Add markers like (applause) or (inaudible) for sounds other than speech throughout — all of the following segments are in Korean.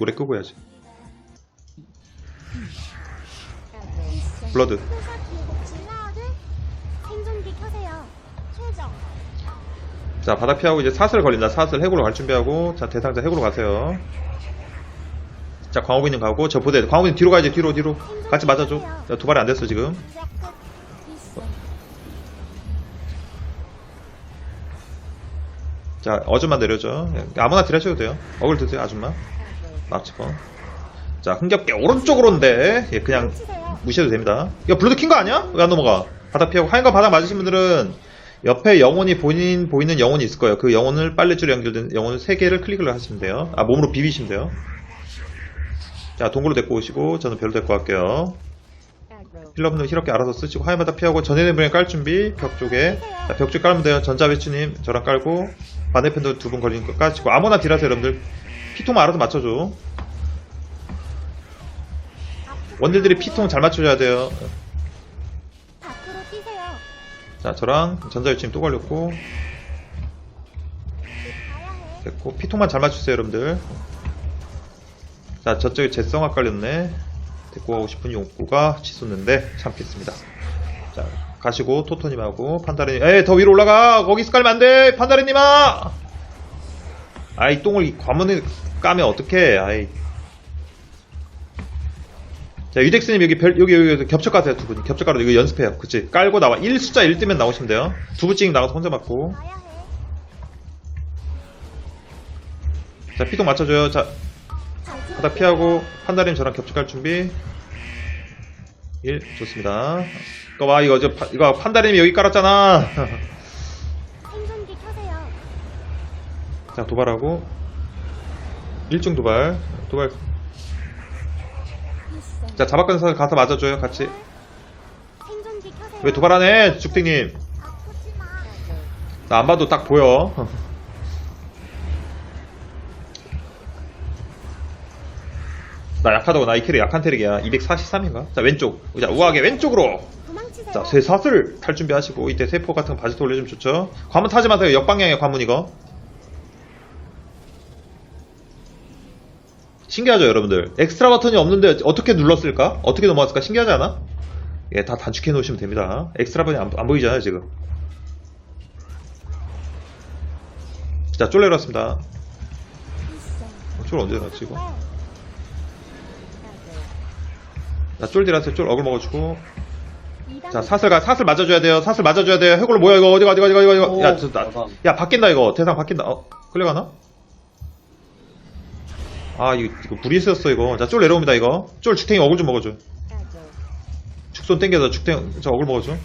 노래 끄고 해야지. 블러드. 자, 바닥 피하고 이제 사슬 걸린다. 사슬 해골로 갈 준비하고. 자, 대상자 해골로 가세요. 자, 광호부님 가고. 저 보대. 광호부님 뒤로 가야지. 뒤로, 뒤로. 같이 맞아줘. 자, 두 발이 안 됐어, 지금. 자, 어줌마 내려줘. 예, 아무나 딜하셔도 돼요. 어글 드세요, 아줌마. 납치번. 자, 흥겹게 오른쪽으로인데. 예, 그냥. 무시해도 됩니다. 이거 블루드 킨 거 아니야? 왜 안 넘어가? 바닥 피하고 하얀 거 바닥 맞으신 분들은 옆에 영혼이 본인 보이는 영혼이 있을 거예요. 그 영혼을 빨래줄에 연결된 영혼을 3개를 클릭을 하시면 돼요. 아 몸으로 비비시면 돼요. 자 동굴로 데리고 오시고 저는 별로 데리고 갈게요. 힐러분들 힐럽게 알아서 쓰시고 하얀 바닥 피하고 전해된 분에 깔 준비 벽 쪽에 자, 벽 쪽에 깔면 돼요. 전자 배추님 저랑 깔고 반대편도 두분 걸리는 거 까시고 아무나 딜하세요 여러분들. 피통만 알아서 맞춰줘. 원딜들이 피통 잘 맞춰줘야 돼요. 자, 저랑 전자유침 또 걸렸고, 해. 됐고, 피통만 잘 맞추세요, 여러분들. 자, 저쪽에 재성학 걸렸네. 데리고 가고 싶은 용구가 치솟는데 참겠습니다. 자, 가시고, 토토님하고, 판다리님, 에이, 더 위로 올라가! 거기서 깔면 안 돼! 판다리님아! 아이, 똥을 이 관문에 까면 어떡해, 아이. 자, 유덱스님 여기 별, 여기, 여기 겹쳐 가세요, 두 분. 겹쳐 가로 이거 연습해요. 그치? 깔고 나와. 1 숫자 1 뜨면 나오시면 돼요. 두 분씩 나가서 혼자 맞고. 자, 피통 맞춰줘요. 자, 잘 바닥 피하고, 판다림 저랑 겹쳐 갈 준비. 1, 좋습니다. 이거 봐, 이거, 저, 파- 이거 판다림이 여기 깔았잖아. 생존기 켜세요. 자, 도발하고. 1중 도발. 도발. 있어. 자, 자박근사 가서 맞아줘요, 같이. 생존기 켜세요. 왜 도발 안 해, 죽땡님? 아프지 마. 나 안 봐도 딱 보여. 나 약하다고, 나 이 캐릭 약한 캐릭이야. 243인가? 자, 왼쪽. 자, 우아하게 왼쪽으로. 자, 쇠사슬 탈 준비하시고, 이때 세포 같은 거 바지도 올려주면 좋죠. 관문 타지 마세요. 역방향의 관문 이거. 신기하죠, 여러분들? 엑스트라 버튼이 없는데 어떻게 눌렀을까? 어떻게 넘어갔을까? 신기하지 않아? 예, 다 단축해 놓으시면 됩니다. 엑스트라 버튼이 안, 안 보이잖아요, 지금. 자, 쫄 내려왔습니다. 있어. 쫄 언제 내려왔지, 이거? 네. 자, 쫄 딜하세요. 쫄 어글 먹어주고. 자, 사슬 가, 사슬 맞아줘야 돼요. 사슬 맞아줘야 돼요. 해골 뭐야, 이거? 어디가, 어디가, 어디가, 어디가. 오, 야, 저, 나, 대박. 야, 바뀐다, 이거. 대상 바뀐다. 어, 끌려가나? 아, 이거, 이거 무리했었어, 이거. 자, 쫄 내려옵니다, 이거. 쫄 죽탱이 어글 좀 먹어줘. 죽손 땡겨서 죽탱, 저 어글 먹어줘.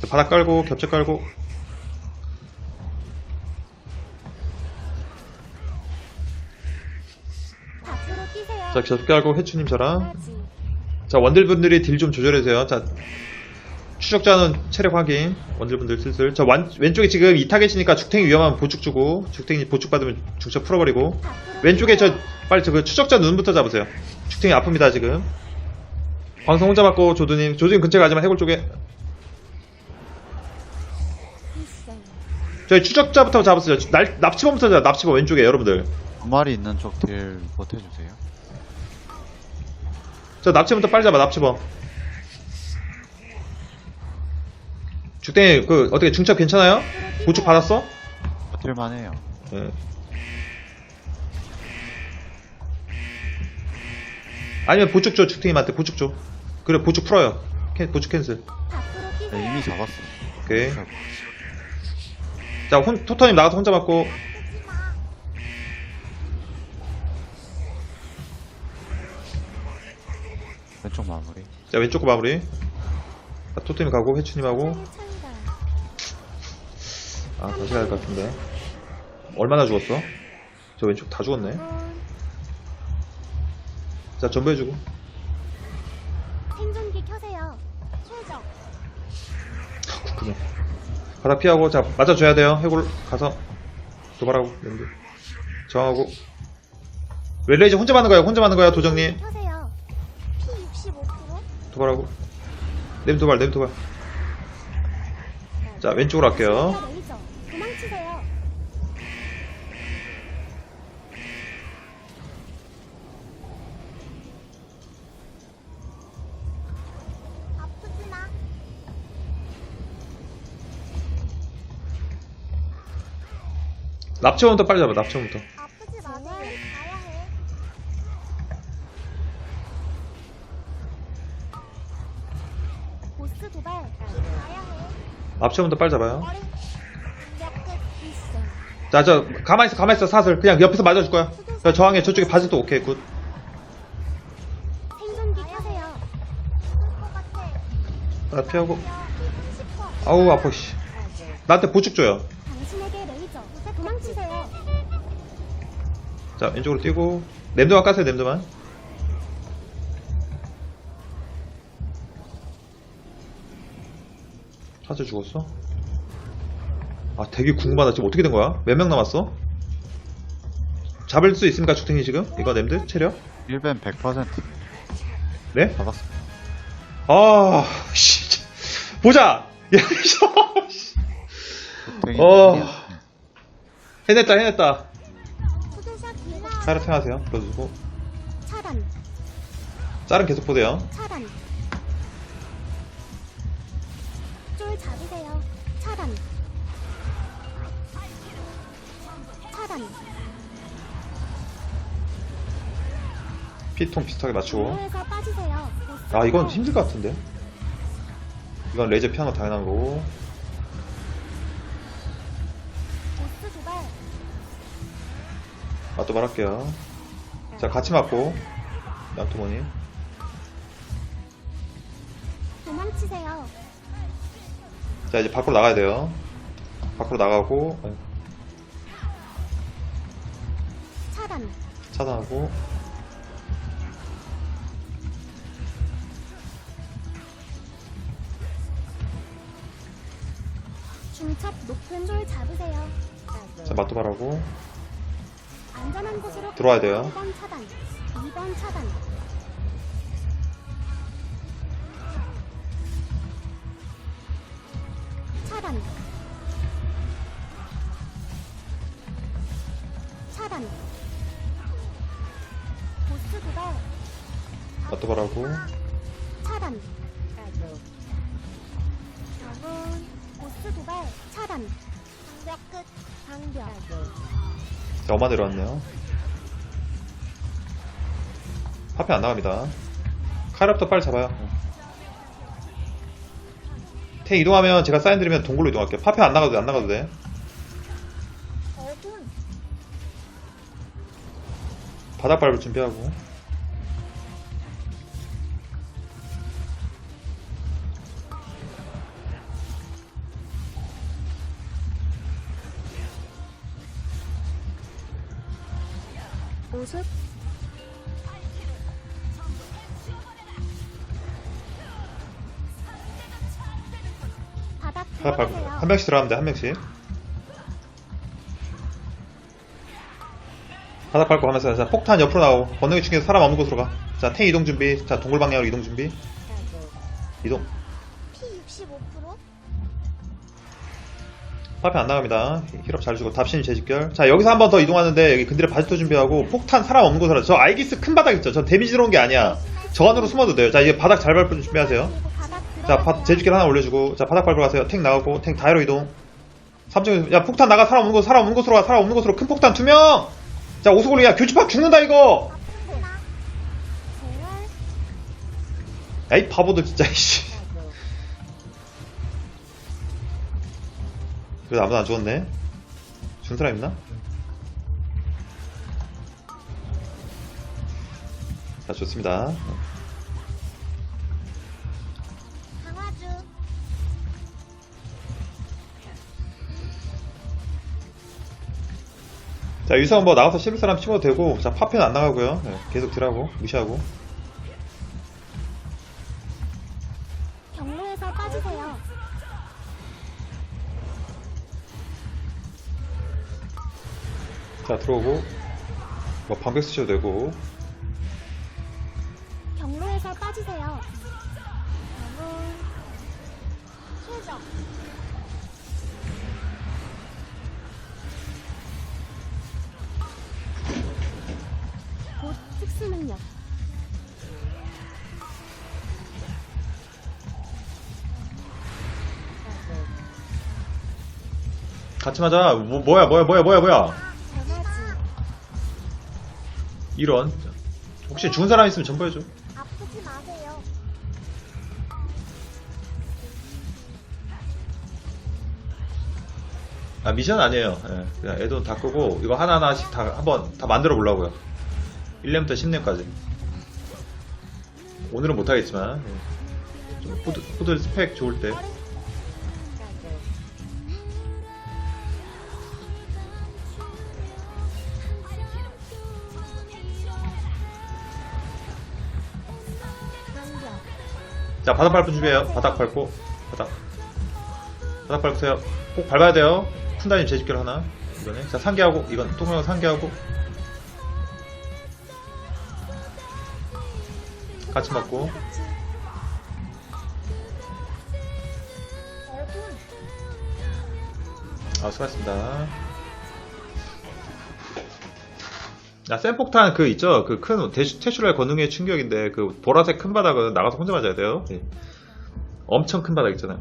자, 바닥 깔고, 겹쳐 깔고. 자, 겹쳐 깔고, 해추님 저랑. 자, 원딜분들이 딜 좀 조절해주세요. 자, 추적자는 체력 확인. 원딜분들 슬슬. 자, 완- 왼쪽에 지금 이 타겟이니까 죽탱이 위험하면 보축 주고, 죽탱이 보축 받으면 중첩 풀어버리고. 왼쪽에 저, 빨리 저 그 추적자 눈부터 잡으세요. 죽탱이 아픕니다, 지금. 광성 혼자 맞고, 조드님. 조드님 근처에 가지만 해골 쪽에. 저희 추적자부터 잡으세요. 날, 납치범부터 잡아, 납치범 왼쪽에, 여러분들. 두 마리 있는 쪽딜 버텨주세요. 저 납치범부터 빨리 잡아, 납치범. 죽탱이, 그, 어떻게 중첩 괜찮아요? 보축 받았어? 버틸만 해요. 예. 아니면 보축 줘, 죽탱이한테 보축 줘. 그래, 보축 풀어요. 캔- 보축 캔슬. 네, 이미 잡았어. 오케이. 자, 혼, 토터님 나가서 혼자 맞고. 왼쪽 마무리. 자, 왼쪽 거 마무리. 자, 토터님 가고, 해추님하고. 찬다. 아, 다시 가야 할 것 같은데. 얼마나 죽었어? 저 왼쪽 다 죽었네. 자, 전부해주고. 생존기 켜세요. 최정. 그래. 바닥 피하고, 자, 맞아줘야 돼요. 해골 가서. 도발하고, 랜드. 저하고. 웰레이즈 혼자 맞는 거야, 혼자 맞는 거야, 도정님. 도발하고. 냄비 도발 냄비 도발. 자 왼쪽으로 할게요. 납치원부터 빨리 잡아 납치원부터. 보스 도발. 가야 해. 납치원부터 빨리 잡아요 있어. 자 저 가만 있어 가만 있어 사슬 그냥 옆에서 맞아줄 거야 자, 저항해 저쪽에 바지도 오케이 굿 생존기 같아. 나 피하고. 아우 아파 씨 나한테 보축 줘요 당신에게 레이저. 도망치세요. 자 왼쪽으로 뛰고 냄드만 까세요 냄드만 사슬 죽었어? 아 되게 궁금하다 지금 어떻게 된 거야? 몇 명 남았어? 잡을 수 있습니까 죽탱이 지금? 이거 냄드? 체력? 1벤 100% 네? 잡았습니다. 아, 씨. 보자! (laughs) 야, 씨. 되게 어. 해냈다, 해냈다. 수도사 기나. 사이로 탱하세요. 불러주고. 차단. 짤은 계속 보세요. 차단. 쫄 잡으세요. 차단. 차단. 피통 비슷하게 맞추고. 빠지세요. 아, 이건. 힘들 것 같은데. 이건 레이저 피하는 거 당연한 거고. 보스 도발. 맞도 말할게요. 자, 같이 맞고. 양토모님. 도망치세요. 자, 이제 밖으로 나가야 돼요. 밖으로 나가고, 차단. 차단하고. 중첩 높은 쫄 잡으세요. 자, 맞도 말하고. 안전한 곳으로 들어와야 돼요. 1번 차단. 2번 차단. 차단. 차단. 보스 도발. 말하고. 차단. 저분 보스 도발 차단. 방벽 끝. 방벽. 자, 엄마 내려왔네요. 파편 안 나갑니다. 카랍도 빨리 잡아요. 탱 이동하면 제가 사인 드리면 동굴로 이동할게요. 파편 안 나가도 돼, 안 나가도 돼. 바닥 밟을 준비하고. 모습. 바닥 밟고. 한 명씩 들어가면 돼, 한 명씩. 바닥 밟고 가면서 자, 폭탄 옆으로 나오고 건너기 중에서 사람 없는 곳으로 가. 자, 탱 이동 준비. 자, 동굴 방향으로 이동 준비. 이동. P 65%? 파편 안 나갑니다. 힐업 잘 주고 답신 재집결. 자 여기서 한 번 더 이동하는데 여기 근딜에 바지토 준비하고 폭탄 사람 없는 곳으로 저 아이기스 큰 바닥 있죠. 저 데미지 들어온 게 아니야. 저 안으로 숨어도 돼요. 자 이제 바닥 잘 밟을 준비하세요. 자 바. 재집결 하나 올려주고 자 바닥 밟으러 가세요. 탱 나가고 탱 다이로 이동. 3층 야 폭탄 나가 사람 없는 곳 사람 없는 곳으로 가 사람 없는 곳으로 큰 폭탄 투명. 자 오수골리 야 교주파 죽는다 이거. 야이 바보들 진짜 이씨. 그래도 아무도 안 죽었네. 준 사람 있나? 자 좋습니다. 자 유성 뭐 나가서 씹을 사람 씹어도 되고 자 파편 안 나가고요. 네, 계속 딜하고 무시하고. 경로에서 빠지세요. 자 들어오고 뭐 방벽 쓰셔도 되고 같이 맞아. 뭐, 뭐야, 뭐야, 뭐야, 뭐야, 뭐야. 전화지. 이런. 혹시 죽은 사람 있으면 전보해줘. 아프지 마세요. 아, 미션 아니에요. 예, 그냥 애돈 다 끄고, 이거 하나하나씩 다, 한번 다 만들어 보려고요. 1렘부터 10렘까지. 오늘은 못하겠지만, 예. 좀 후드, 후드 스펙 좋을 때. 간격. 자, 바닥 밟고 준비해요. 바닥 밟고, 바닥. 바닥 밟으세요. 꼭 밟아야 돼요. 푼다님 재집결 하나. 이번에. 자, 상계하고, 이건 똥명 상계하고. 같이 맞고. 아, 수고하셨습니다. 야, 센폭탄 그 있죠? 그 큰 테슈럴 권능의 충격인데, 그 보라색 큰 바닥은 나가서 혼자 맞아야 돼요. 예. 엄청 큰 바닥 있잖아요.